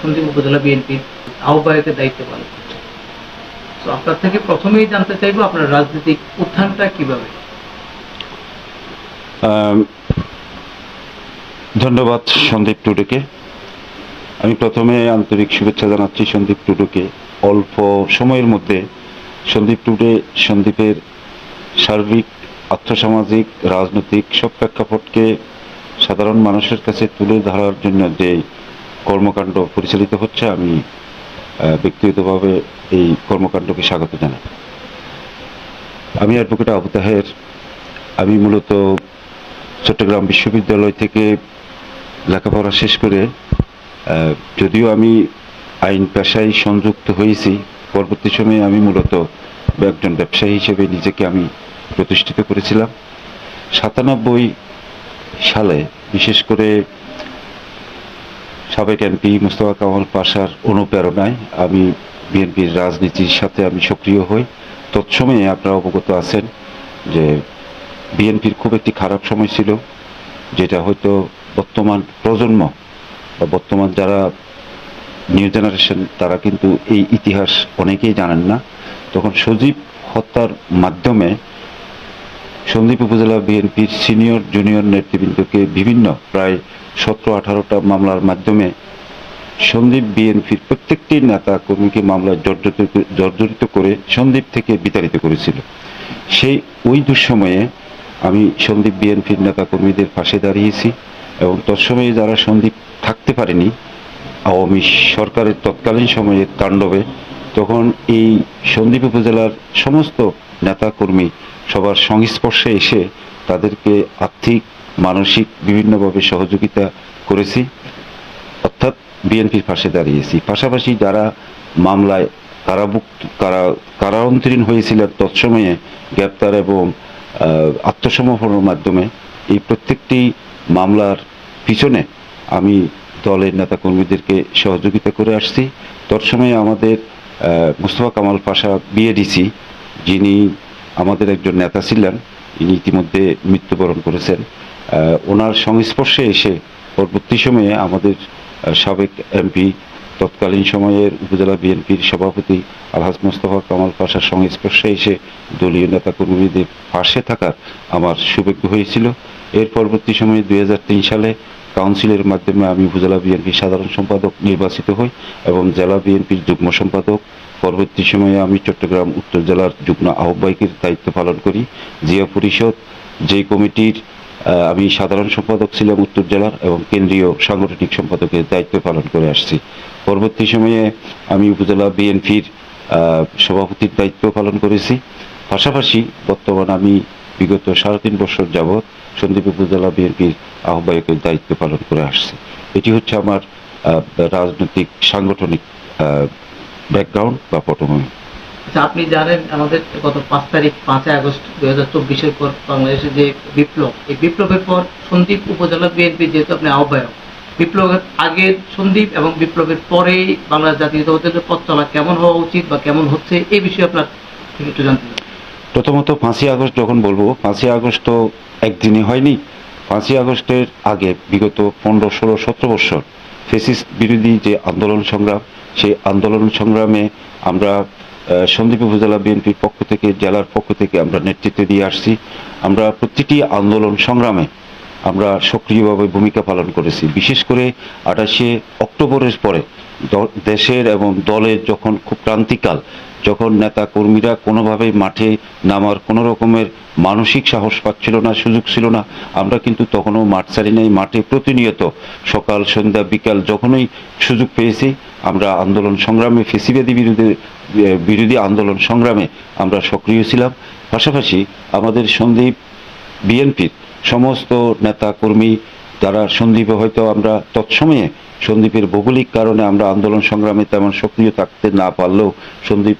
সন্দীপ উপজেলা বিএনপির আহ্বায়কের দায়িত্ব পালন করছেন। তো আপনার থেকে প্রথমেই জানতে চাইব আপনার রাজনৈতিক উত্থানটা কীভাবে? ধন্যবাদ সন্দীপ টুডুকে। আমি প্রথমে আন্তরিক শুভেচ্ছা জানাচ্ছি সন্দীপ টুডুকে। অল্প সময়ের মধ্যে সন্দীপ টুডে সন্দীপের সার্বিক, আর্থসামাজিক, রাজনৈতিক সব প্রেক্ষাপটকে সাধারণ মানুষের কাছে তুলে ধরার জন্য যে কর্মকাণ্ড পরিচালিত হচ্ছে, আমি ব্যক্তিগতভাবে এই কর্মকাণ্ডকে স্বাগত জানাই। আমি অ্যাডভোকেট আবু তাহের। আমি মূলত চট্টগ্রাম বিশ্ববিদ্যালয় থেকে লেখাপড়া শেষ করে যদিও আমি আইন পেশায় সংযুক্ত হয়েছি, পরবর্তী সময়ে আমি মূলত একজন ব্যবসায়ী হিসেবে নিজেকে আমি প্রতিষ্ঠিত করেছিলাম। সাতানব্বই সালে, বিশেষ করে সাবেক এমপি মুস্তফা কামাল পাশার অনুপ্রেরণায় আমি বিএনপির রাজনীতির সাথে আমি সক্রিয় হই। তৎসময়ে আপনারা অবগত আছেন যে বিএনপির খুব একটি খারাপ সময় ছিল, যেটা হয়তো বর্তমান প্রজন্ম বা বর্তমান যারা নিউ জেনারেশন, তারা কিন্তু এই ইতিহাস অনেকেই জানেন না। তখন সজীব হত্যার মাধ্যমে সন্দ্বীপ উপজেলা বিএনপির সিনিয়র, জুনিয়র নেতৃবৃন্দকে বিভিন্ন, প্রায় সতেরো, আঠারোটা মামলার মাধ্যমে সন্দীপ বিএনপির প্রত্যেকটি নেতা কর্মীকে মামলায় জর্জরিত করে সন্দীপ থেকে বিতাড়িত করেছিল। সেই ওই দুঃসময়ে আমি সন্দীপ বিএনপির নেতা কর্মীদের পাশে দাঁড়িয়েছি এবং তৎসময়ে যারা সন্দীপ থাকতে পারেনি, আওয়ামী সরকারের তৎকালীন সময়ে তাণ্ডবে, তখন এই সন্দ্বীপ উপজেলার সমস্ত নেতাকর্মী সবার সংস্পর্শে এসে তাদেরকে আর্থিক, মানসিক বিভিন্নভাবে সহযোগিতা করেছি। অর্থাৎ বিএনপির পাশে দাঁড়িয়েছি। পাশাপাশি যারা মামলায় কারাভুক্ত কারা কারান্তরীণ হয়েছিলেন তৎসময়ে গ্রেপ্তার এবং আত্মসমর্পণের মাধ্যমে, এই প্রত্যেকটি মামলার পিছনে আমি দলের নেতাকর্মীদেরকে সহযোগিতা করে আসছি। তৎসময়ে আমাদের মুস্তফা কামাল পাশা, বিএডিসি, যিনি আমাদের একজন নেতা ছিলেন, ইনি ইতিমধ্যে মৃত্যুবরণ করেছেন। ওনার সংস্পর্শে এসে পরবর্তী সময়ে আমাদের সাবেক এমপি, তৎকালীন সময়ের উপজেলা বিএনপির সভাপতি আলহাজ মোস্তফা কামাল পাশার সংস্পর্শে এসে দলীয় নেতাকর্মীদের পাশে থাকার আমার সৌভাগ্য হয়েছিল। এর পরবর্তী সময়ে দুই হাজার তিন সালে কাউন্সিলের মাধ্যমে আমি উপজেলা বিএনপির সাধারণ সম্পাদক নির্বাচিত হই এবং জেলা বিএনপির যুগ্ম সম্পাদক। পরবর্তী সময়ে আমি চট্টগ্রাম উত্তর জেলার যুগ্ম আহ্বায়কের দায়িত্ব পালন করি। জিয়া পরিষদ যে কমিটির আমি সাধারণ সম্পাদক ছিলাম উত্তর জেলার এবং কেন্দ্রীয় সাংগঠনিক সম্পাদকের দায়িত্ব পালন করে আসছি। পরবর্তী সময়ে আমি উপজেলা বিএনপির সভাপতির দায়িত্ব পালন করেছি। পাশাপাশি বর্তমান আমি বিগত সাড়ে তিন বছর যাবৎ সন্দীপ উপজেলা বিএনপির আহ্বায়কের দায়িত্ব পালন করে আসছে। এটি হচ্ছে আমার রাজনৈতিক, সাংগঠনিক ব্যাকগ্রাউন্ড বা পটভূমি। আচ্ছা আপনি জানেন আমাদের গত পাঁচ তারিখ পাঁচই আগস্ট দুই হাজার চব্বিশের পর বাংলাদেশে যে বিপ্লব, এই বিপ্লবের পর সন্দীপ উপজেলা বিএনপি যেহেতু আপনি আহ্বায়ক, বিপ্লবের আগে সন্দীপ এবং বিপ্লবের পরেই বাংলাদেশ জাতীয়তাবাদের পথ চলা কেমন হওয়া উচিত বা কেমন হচ্ছে, এই বিষয়ে আপনার একটু জানতে প্রথমত পাঁচই আগস্ট যখন বলব, পাঁচই আগস্ট তো একদিনে হয়নি। পাঁচই আগস্টের আগে বিগত পনেরো, ষোলো, সতেরো বছর ফেসিস বিরোধী যে আন্দোলন সংগ্রাম, সেই আন্দোলন সংগ্রামে আমরা সন্দীপ উপজেলা বিএনপির পক্ষ থেকে, জেলার পক্ষ থেকে আমরা নেতৃত্ব দিয়ে আসছি। আমরা প্রতিটি আন্দোলন সংগ্রামে আমরা সক্রিয়ভাবে ভূমিকা পালন করেছি। বিশেষ করে আঠাশে অক্টোবরের পরে দেশের এবং দলের যখন খুব ক্রান্তিকাল, যখন নেতা কর্মীরা কোনোভাবেই মাঠে নামার কোনো রকমের মানসিক সাহস পাচ্ছিল না, সুযোগ ছিল না, আমরা কিন্তু তখনও মাঠ ছাড়ি নাই, মাঠে প্রতিনিয়ত সকাল, সন্ধ্যা, বিকাল যখনই সুযোগ পেয়েছি, আমরা আন্দোলন সংগ্রামে, ফেসিবাদী বিরোধী বিরোধী আন্দোলন সংগ্রামে আমরা সক্রিয় ছিলাম। পাশাপাশি আমাদের সন্দীপ বিএনপির সমস্ত নেতা কর্মী যারা সন্দীপে হয়তো আমরা তৎসময়ে সন্দীপের ভৌগোলিক কারণে আমরা আন্দোলন সংগ্রামে তেমন সক্রিয় থাকতে না পারলেও সন্দীপ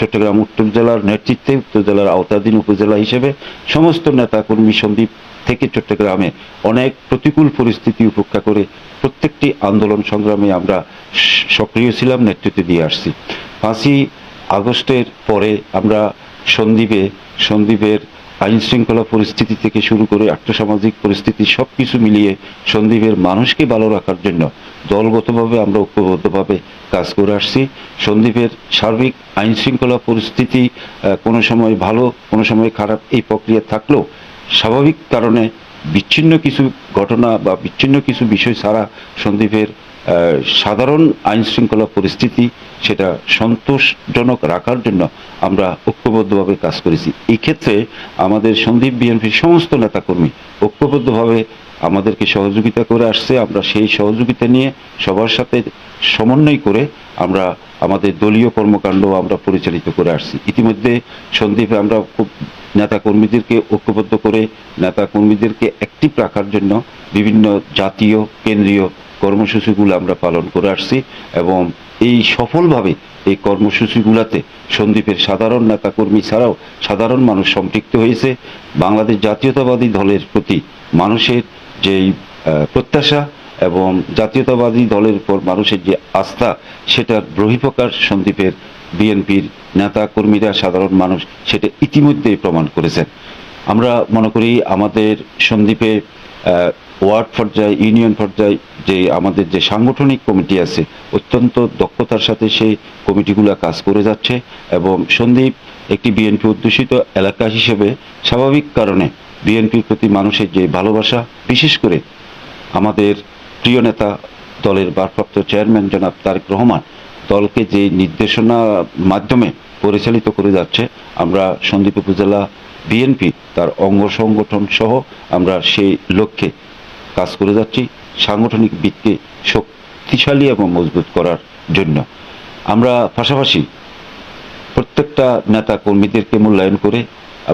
চট্টগ্রাম উত্তর জেলার নেতৃত্বে, উত্তর জেলার আওতাধীন উপজেলা হিসেবে সমস্ত নেতা কর্মী সন্দীপ থেকে চট্টগ্রামে অনেক প্রতিকূল পরিস্থিতি উপেক্ষা করে প্রত্যেকটি আন্দোলন সংগ্রামে আমরা সক্রিয় ছিলাম, নেতৃত্বে দিয়ে আসছি। পাঁচই আগস্টের পরে আমরা সন্দীপে, সন্দীপের আইন শৃঙ্খলা পরিস্থিতি থেকে শুরু করে আর্থসামাজিক পরিস্থিতি সব কিছু মিলিয়ে সন্দীপের মানুষকে ভালো রাখার জন্য দলগতভাবে আমরা ঐক্যবদ্ধভাবে কাজ করে আসছি। সন্দীপের সার্বিক আইন শৃঙ্খলা পরিস্থিতি কোনো সময় ভালো কোনো সময় খারাপ এই প্রক্রিয়া থাকলেও স্বাভাবিক কারণে বিচ্ছিন্ন কিছু ঘটনা বা বিচ্ছিন্ন কিছু বিষয় ছাড়া সন্দীপের আহ, সাধারণ আইন শৃঙ্খলা পরিস্থিতি সেটা সন্তোষজনক রাখার জন্য আমরা ঐক্যবদ্ধভাবে কাজ করেছি। এই ক্ষেত্রে আমাদের সন্দীপ বিএনপির সমস্ত নেতাকর্মী ঐক্যবদ্ধভাবে আমাদেরকে সহযোগিতা করে আসছে। আমরা সেই সহযোগিতা নিয়ে সবার সাথে সমন্বয় করে আমরা আমাদের দলীয় কর্মকাণ্ড আমরা পরিচালিত করে আসছি। ইতিমধ্যে সন্দীপে আমরা খুব নেতা কর্মীদেরকে ঐক্যবদ্ধ করে নেতা কর্মীদেরকে অ্যাক্টিভ রাখার জন্য বিভিন্ন জাতীয়, কেন্দ্রীয় কর্মসূচিগুলো আমরা পালন করে আসছি এবং এই সফলভাবে এই কর্মসূচিগুলোতে সন্দীপের সাধারণ নেতা কর্মী ছাড়াও সাধারণ মানুষ সম্পৃক্ত হয়েছে। বাংলাদেশ জাতীয়তাবাদী দলের প্রতি মানুষের যেই প্রত্যাশা এবং জাতীয়তাবাদী দলের উপর মানুষের যে আস্থা, সেটার বহিঃপ্রকাশ সন্দীপের বিএনপির নেতা কর্মীরা সাধারণ মানুষ সেটা ইতিমধ্যেই প্রমাণ করেছেন। আমরা মনে করি আমাদের সন্দীপে ওয়ার্ড পর্যায়ে, ইউনিয়ন পর্যায়ে যে আমাদের যে সাংগঠনিক কমিটি আছে, অত্যন্ত দক্ষতার সাথে সেই কমিটিগুলো কাজ করে যাচ্ছে এবং সন্দীপ একটি বিএনপি অধ্যুষিত এলাকা হিসেবে স্বাভাবিক কারণে বিএনপির প্রতি মানুষের যে ভালোবাসা, বিশেষ করে আমাদের প্রিয় নেতা দলের ভারপ্রাপ্ত চেয়ারম্যান জনাব তারেক রহমান দলকে যে নির্দেশনা মাধ্যমে পরিচালিত করে যাচ্ছে, আমরা সন্দীপ উপজেলা বিএনপি, তার অঙ্গ সংগঠন সহ আমরা সেই লক্ষ্যে কাজ করে যাচ্ছি সাংগঠনিক দিককে শক্তিশালী এবং মজবুত করার জন্য। আমরা পাশাপাশি প্রত্যেকটা নেতা কর্মীদেরকে মূল্যায়ন করে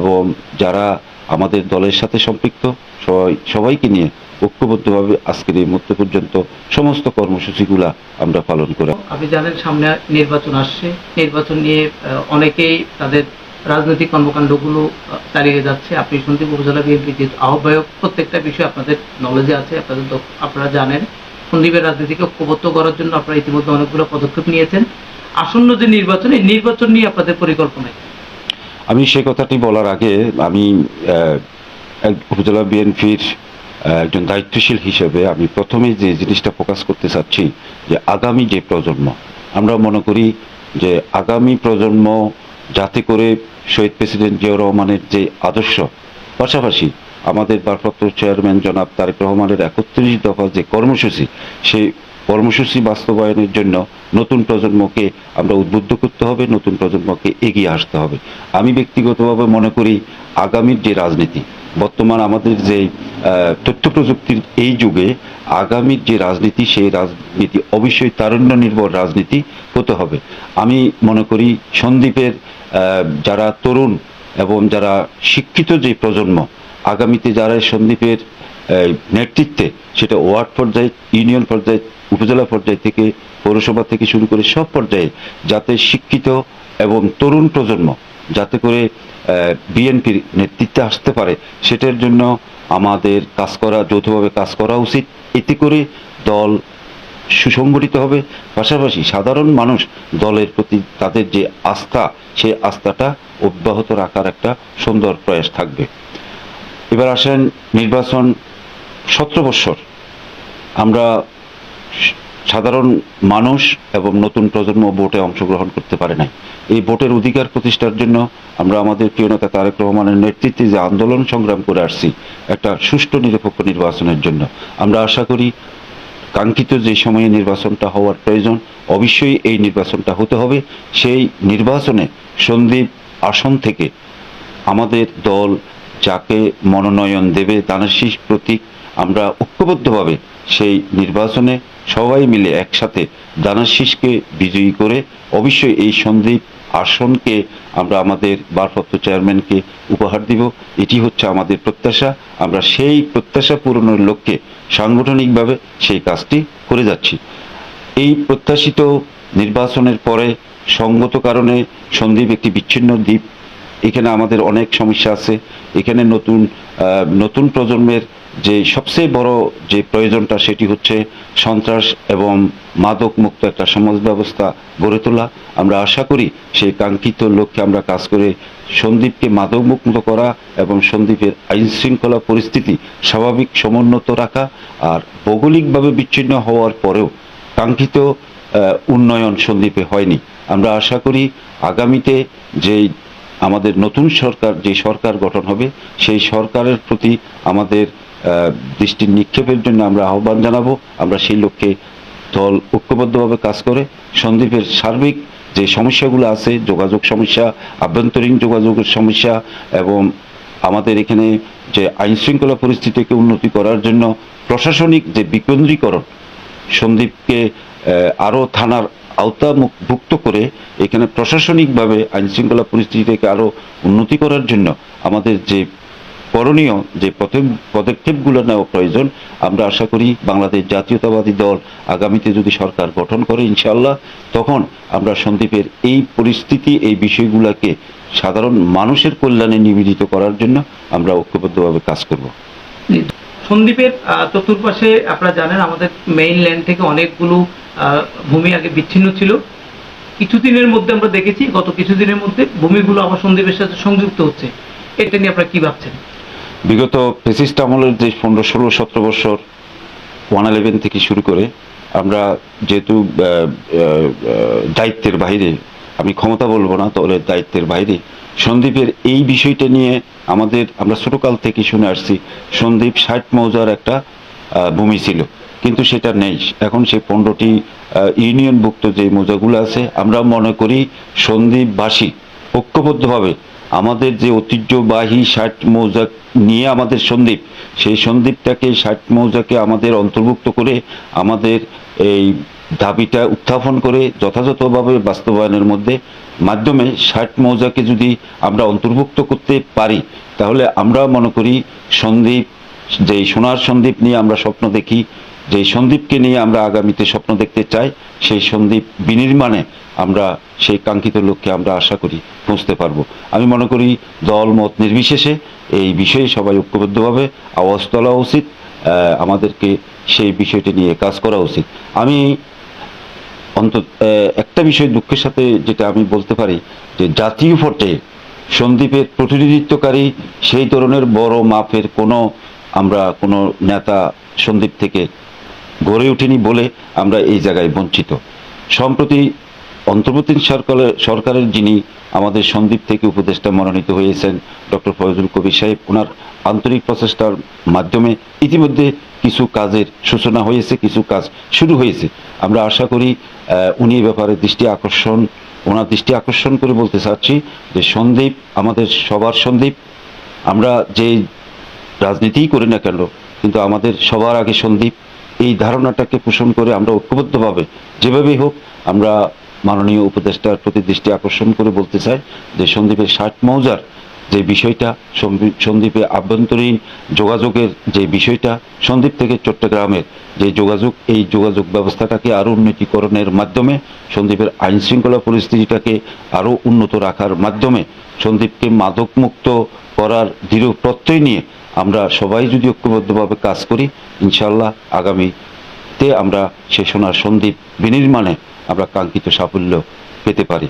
এবং যারা আমাদের দলের সাথে সম্পৃক্ত, সবাই সবাইকে নিয়ে ঐক্যবদ্ধভাবে আজকের এই মুহূর্ত পর্যন্ত সমস্ত কর্মসূচিগুলা আমরা পালন করে। আপনি জানেন সামনে নির্বাচন আসছে। নির্বাচন নিয়ে অনেকেই তাদের রাজনৈতিক কর্মকাণ্ডগুলো চালিয়ে যাচ্ছে। আপনি সন্দীপ উপজেলা বিএনপি যেহেতু আহ্বায়ক, প্রত্যেকটা বিষয় আপনাদের নলেজে আছে, আপনাদের আপনারা জানেন। সন্দীপের রাজনীতিকে ঐক্যবদ্ধ করার জন্য আপনারা ইতিমধ্যে অনেকগুলো পদক্ষেপ নিয়েছেন। আসন্ন যে নির্বাচন, এই নির্বাচন নিয়ে আপনাদের পরিকল্পনা আমি সে কথাটি বলার আগে আমি উপজেলা বিএনপির একজন দায়িত্বশীল হিসেবে আমি প্রথমে যে জিনিসটা প্রকাশ করতে চাচ্ছি, যে আগামী যে প্রজন্ম, আমরা মনে করি যে আগামী প্রজন্ম যাতে করে শহীদ প্রেসিডেন্ট জিয়াউর রহমানের যে আদর্শ, পাশাপাশি আমাদের ভারপ্রাপ্ত চেয়ারম্যান জনাব তারেক রহমানের একত্রিশ দফা যে কর্মসূচি, সেই কর্মসূচি বাস্তবায়নের জন্য নতুন প্রজন্মকে আমরা উদ্বুদ্ধ করতে হবে, নতুন প্রজন্মকে এগিয়ে আসতে হবে। আমি ব্যক্তিগতভাবে মনে করি আগামীর যে রাজনীতি, বর্তমান আমাদের যে তথ্য প্রযুক্তির এই যুগে আগামীর যে রাজনীতি, সেই রাজনীতি অবশ্যই তারুণ্য নির্ভর রাজনীতি হতে হবে। আমি মনে করি সন্দীপের যারা তরুণ এবং যারা শিক্ষিত যে প্রজন্ম, আগামীতে যারা সন্দীপের নেতৃত্বে, সেটা ওয়ার্ড পর্যায়ে, ইউনিয়ন পর্যায়ে উপজেলা পর্যায় থেকে পৌরসভা থেকে শুরু করে সব পর্যায়ে যাতে শিক্ষিত এবং তরুণ প্রজন্ম যাতে করে বিএনপির নেতৃত্বে আসতে পারে, সেটার জন্য আমাদের কাজ করা, যৌথভাবে কাজ করা উচিত। এতে করে দল সুসংগঠিত হবে। পাশাপাশি সাধারণ মানুষ দলের প্রতি তাদের যে আস্থা, সেই আস্থাটা অব্যাহত রাখার একটা সুন্দর প্রয়াস থাকবে। এবার আসেন নির্বাচন সতেরো বৎসর। আমরা সাধারণ মানুষ এবং নতুন প্রজন্ম ভোটে অংশগ্রহণ করতে পারে নাই। এই ভোটের অধিকার প্রতিষ্ঠার জন্য আমরা আমাদের প্রিয় নেতা তারেক রহমানের নেতৃত্বে যে আন্দোলন সংগ্রাম করে আসছি, একটা সুষ্ঠু, নিরপেক্ষ নির্বাচনের জন্য। আমরা আশা করি কাঙ্ক্ষিত যে সময়ে নির্বাচনটা হওয়ার প্রয়োজন, অবশ্যই এই নির্বাচনটা হতে হবে। সেই নির্বাচনে সন্দীপ আসন থেকে আমাদের দল যাকে মনোনয়ন দেবে দানাশীষ প্রতীক আমরা ঐক্যবদ্ধভাবে সেই নির্বাচনে সবাই মিলে একসাথে দানাশীষকে বিজয়ী করে অবশ্যই এই সন্দীপ আসনকে আমরা আমাদের ভারপ্রাপ্ত চেয়ারম্যানকে উপহার দিব। এটি হচ্ছে আমাদের প্রত্যাশা। আমরা সেই প্রত্যাশা পূরণের লক্ষ্যে সাংগঠনিকভাবে সেই কাজটি করে যাচ্ছি। এই প্রত্যাশিত নির্বাচনের পরে সঙ্গত কারণে সন্দীপ একটি বিচ্ছিন্ন দ্বীপ। এখানে আমাদের অনেক সমস্যা আছে। এখানে নতুন নতুন প্রজন্মের যে সবচেয়ে বড় যে প্রয়োজনটা সেটি হচ্ছে সন্ত্রাস এবং মাদক মুক্ত একটা সমাজ ব্যবস্থা গড়ে তোলা। আমরা আশা করি সেই কাঙ্ক্ষিত লক্ষ্যে আমরা কাজ করে সন্দীপকে মাদক মুক্ত করা এবং সন্দীপের আইন শৃঙ্খলা পরিস্থিতি স্বাভাবিক সমুন্নত রাখা আর ভৌগোলিকভাবে বিচ্ছিন্ন হওয়ার পরেও কাঙ্ক্ষিত উন্নয়ন সন্দীপে হয়নি। আমরা আশা করি আগামীতে যেই আমাদের নতুন সরকার, যে সরকার গঠন হবে, সেই সরকারের প্রতি আমাদের আহ, দৃষ্টি নিক্ষেপের জন্য আমরা আহ্বান জানাব। আমরা সেই লক্ষ্যে দল ঐক্যবদ্ধভাবে কাজ করে সন্দীপের সার্বিক যে সমস্যাগুলো আছে যোগাযোগ সমস্যা আভ্যন্তরীণ যোগাযোগের সমস্যা এবং আমাদের এখানে যে আইন শৃঙ্খলা পরিস্থিতিকে উন্নতি করার জন্য প্রশাসনিক যে বিকেন্দ্রীকরণ সন্দীপকে আরও থানার আওতাভুক্ত করে এখানে প্রশাসনিকভাবে আইন শৃঙ্খলা পরিস্থিতিকে আরও উন্নতি করার জন্য আমাদের যে করণীয় যে পদক্ষেপ- পদক্ষেপগুলো নেওয়া প্রয়োজন আমরা আশা করি বাংলাদেশ জাতীয়তাবাদী দল আগামীতে যদি সরকার গঠন করে ইনশাল্লাহ তখন আমরা সন্দীপের এই পরিস্থিতি এই বিষয়গুলোকে সাধারণ মানুষের কল্যাণে নিবেদিত করার জন্য আমরা ঐক্যবদ্ধভাবে কাজ করব। সন্দ্বীপের আহ, চতুর্পাশে আপনারা জানেন আমাদের মেইন ল্যান্ড থেকে অনেকগুলো ভূমি আগে বিচ্ছিন্ন ছিল। কিছুদিনের মধ্যে আমরা দেখেছি গত কিছুদিনের মধ্যে ভূমিগুলো আবার সন্দ্বীপের সাথে সংযুক্ত হচ্ছে। এটা নিয়ে আপনারা কি ভাবছেন? বিগত ফেসিস্ট আমলের যে পনেরো, ষোলো, সতেরো বছর ওয়ান ইলেভেন থেকে শুরু করে আমরা যেহেতু দায়িত্বের বাইরে, আমি ক্ষমতা বলব না তাহলে দায়িত্বের বাইরে, সন্দীপের এই বিষয়টা নিয়ে আমাদের, আমরা ছোটকাল থেকে শুনে আসছি, সন্দীপ ষাট মৌজার একটা ভূমি ছিল, কিন্তু সেটা নেই। এখন সেই পনেরোটি ইউনিয়নভুক্ত যে মৌজাগুলো আছে, আমরা মনে করি সন্দীপবাসী ঐক্যবদ্ধভাবে আমাদের যে ঐতিহ্যবাহী ষাট মৌজা নিয়ে আমাদের সন্দীপ, সেই সন্দীপটাকে ষাট মৌজাকে আমাদের অন্তর্ভুক্ত করে আমাদের এই দাবিটা উত্থাপন করে যথাযথভাবে বাস্তবায়নের মধ্যে মাধ্যমে ষাট মৌজাকে যদি আমরা অন্তর্ভুক্ত করতে পারি, তাহলে আমরা মনে করি সন্দীপ, যে সোনার সন্দীপ নিয়ে আমরা স্বপ্ন দেখি, যে সন্দীপকে নিয়ে আমরা আগামীতে স্বপ্ন দেখতে চাই, সেই সন্দীপ বিনির্মাণে আমরা সেই কাঙ্ক্ষিত লক্ষ্যে আমরা আশা করি পৌঁছতে পারব। আমি মনে করি দল মত নির্বিশেষে এই বিষয়ে সবাই ঐক্যবদ্ধভাবে আওয়াজ তোলা উচিত আমাদেরকে সেই বিষয়টি নিয়ে কাজ করা উচিত। আমি অন্তত একটা বিষয় দুঃখের সাথে যেটা আমি বলতে পারি যে জাতীয় পর্যায়ে সন্দীপের প্রতিনিধিত্বকারী সেই ধরনের বড় মাপের কোনো আমরা কোনো নেতা সন্দীপ থেকে গড়ে ওঠেনি বলে আমরা এই জায়গায় বঞ্চিত। সম্প্রতি অন্তর্বর্তী সরকারের সরকারের যিনি আমাদের সন্দীপ থেকে উপদেষ্টা মনোনীত হয়েছেন, ডক্টর ফয়জুল কবির সাহেব ওনার আন্তরিক প্রচেষ্টার মাধ্যমে ইতিমধ্যে কিছু কাজের সূচনা হয়েছে, কিছু কাজ শুরু হয়েছে। আমরা আশা করি উনি এ ব্যাপারে দৃষ্টি আকর্ষণ, ওনার দৃষ্টি আকর্ষণ করে বলতে চাচ্ছি যে সন্দীপ, আমাদের সবার সন্দীপ, আমরা যে রাজনীতিই করি না কেন, কিন্তু আমাদের সবার আগে সন্দীপ, এই ধারণাটাকে পোষণ করে আমরা ঐক্যবদ্ধভাবে যেভাবেই হোক আমরা মাননীয় উপদেষ্টার প্রতি দৃষ্টি আকর্ষণ করে বলতে চাই যে সন্দীপের ষাট মৌজার যে বিষয়টা, সন্দী- সন্দীপে আভ্যন্তরীণ যোগাযোগের যে বিষয়টা, সন্দীপ থেকে চট্টগ্রামের যে যোগাযোগ, এই যোগাযোগ ব্যবস্থাটাকে আরও উন্নতিকরণের মাধ্যমে, সন্দীপের আইন শৃঙ্খলা পরিস্থিতিটাকে আরও উন্নত রাখার মাধ্যমে, সন্দীপকে মাদকমুক্ত করার দৃঢ় প্রত্যয় নিয়ে আমরা সবাই যদি ঐক্যবদ্ধভাবে কাজ করি ইনশাল্লাহ আগামীতে আমরা সে সোনার সন্দীপ বিনির্মাণে আমরা কাঙ্ক্ষিত সাফল্য পেতে পারি।